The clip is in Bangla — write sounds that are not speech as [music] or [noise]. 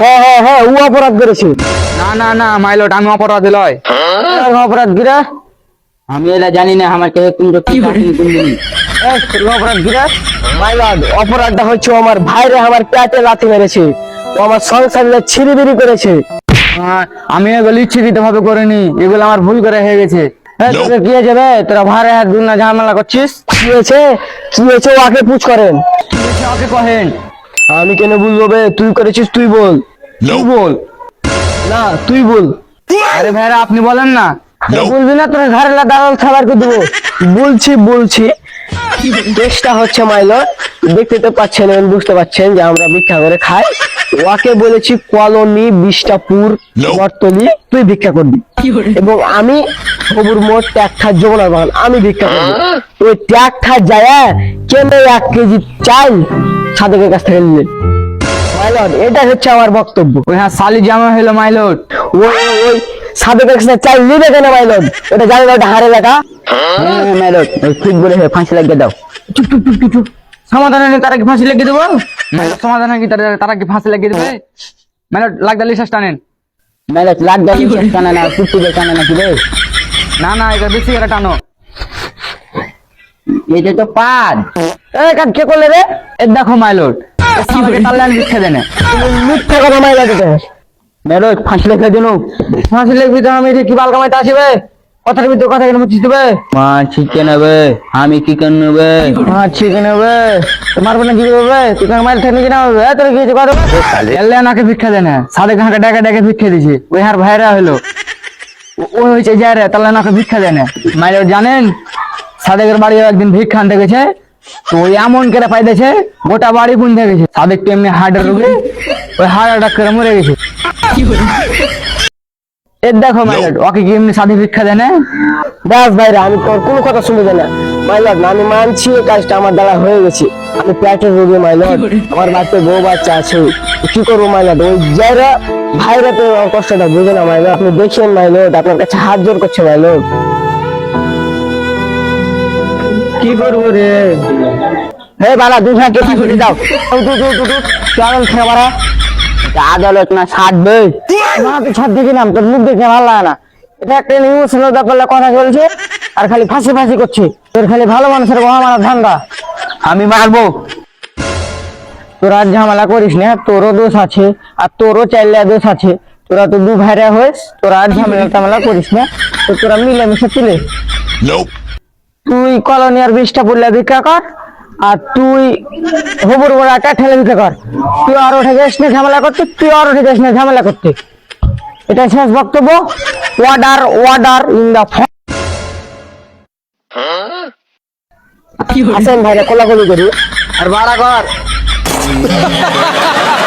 হ্যাঁ হ্যাঁ হ্যাঁ ও অপরাধ করেছে। না না না মাইলট আমি অপরাধী লয়। অপরাধ গিরা আমি এটা জানি না আমার কেউ তুমি কি তুমি এই, অপরাধ গিরা মাইলাদ অপরাধটা হচ্ছে আমার ভাইরে আমার পেটে লাথি মেরেছে। ও আমার সংসারে ছিড়িবিড়ি করেছে। হ্যাঁ, আমি এগুলো ইচ্ছাকৃত ভাবে করিনি এগুলো আমার ভুল করে হয়ে গেছে। এই, তোকে কি হয়েছে বে তোরা ভাইরে হাত দুনা ঝামেলা করছিস? কি হয়েছে? কি হয়েছে? ওকে পুছ করেন। কি হয়েছে? ওকে কহেন। আমি কেন বলব বে? তুই করেছিস তুই বল। তুই বল। না তুই বল। আরে ভাইরা আপনি বলেন না। বলবি না তোর ঘরে দালাল খাবার করে দেবো বলছি বলছি। চেষ্টা হচ্ছে মাইলো দেখতে তো পাচ্ছেন এবং বুঝতে পাচ্ছেন যে আমরা ভিক্ষা করে খাই। ওকে বলেছি কলোনি বিষ্টাপুর বটতলি তুই ভিক্ষা করবি। এবং আমি হবুর মোট ট্যাগঠা যমুনার বাগান। আমি ভিক্ষা করবি। ওই ট্যাগঠা যায় কেন এক কেজি চাল সাধকের কাছ থেকে নিলেন। মাইলট এটা হচ্ছে আমার বক্তব্য। ওই হ্যাঁ সালি জামা হলো মাইলট ওই ওই- কাছে চাল নিবে কেন মাইলট এটা জানি না ওটা হারে লেখা। ঠিক বলে ফাঁসি লাগিয়ে দাও। চুপ চুপ চুপ চুপ সমাধান হলে তারা কি ফাঁসি লাগিয়ে দেবো? মাইলট সমাধান হয় কি তারা তারা কি ফাঁসি লাগিয়ে দেবে? মাইলট লাগদা লিসাস টানেন। মেলট লাগ দাও কানে না কানে না কি রে? না না এটা বেশি করে টানো। এটা তো পাদ এই কাজ কে করলে রে? এ দেখো তাহলে ভিক্ষা দেনে মিথ্যা কথা মাইলা দিতে। মেলট ফাঁসি লেখা দিন। ফাঁসি লাগবি তো আমি এটা কি বাল কামাইতে আসবে? কথার ভিতরে কথা কেন মুচিস দেবে? মা চিকেন নেবে? আমি চিকেন নেবে? ঠিক নেবে? তোমার বলে কি করবে? তুই কার মাইল ঠেলে কিনা হবে? তোর কি হয়েছে? কথা বল? এলে নাকে ভিক্ষা দেনে সাড়ে ঘাঁকে ডাকে ডাকে ভিক্ষা দিছে। ওই হার ভাইরা হলো। ওই হয়েছে যায় রে তাহলে নাকে ভিক্ষা দেনে মাইলট জানেন? সাদেকের বাড়ি একদিন ভিক্ষা আনতে গেছে। তো এমন করে পাইতেছে গোটা বাড়ি বুনতে গেছে। সাদেক তো এমনি হার্টের রোগে ওই হার্ট অ্যাটাক করে মরে গেছে। এর দেখো মাইলট ওকে কি এমনি সাদে ভিক্ষা দেনে ব্যাস ভাইরা আমি তোর কোনো কথা শুনবে না। মাইলট না আমি মানছি এই কাজটা আমার দ্বারা হয়ে গেছে। আমি পেটের রোগী মাইলট আমার বাড়িতে বউ বাচ্চা আছে। কি করব মাইলট ওই যারা ভাইরা তো কষ্টটা বুঝে না মাইলট আপনি দেখছেন মাইলট আপনার কাছে হাত জোর করছে মাইলট কি করব রে? হে দুই ভাই কেটে ফেলে দাও। চাল খেয়ে আদালত না ছাড়বে না তুই ছাদ দেখি নাম, তোর মুখ দেখে ভালো লাগে না। এটা একটা ইমোশনাল ব্যাপারে কথা চলছে, আর খালি ফাঁসি ফাঁসি করছে। তোর খালি ভালো মানুষের গোহা মারা ধান্দা। আমি মারবো। তোরা ঝামেলা করিস না, তোরও দোষ আছে, আর তোরও চাইলে দোষ আছে। তোরা তো দু ভাইরা হয়েস তোরা আর ঝামেলা টামেলা করিস না। তো তোরা মিলেমিশে তুলে তুই কলোনি আর বিষটা পড়লে ভিক্ষা কর আর তুই হবুর বড় একটা ঠেলে ভিক্ষা কর। তুই আর উঠে যাস না ঝামেলা করতে তুই আর উঠে যাস না ঝামেলা করতে। এটা শেষ বক্তব্য। ওয়ার্ডার ওয়ার্ডার ইন দা আসেন ভাইরা কোলাকুলি করি। আর ভাড়া কর। [laughs]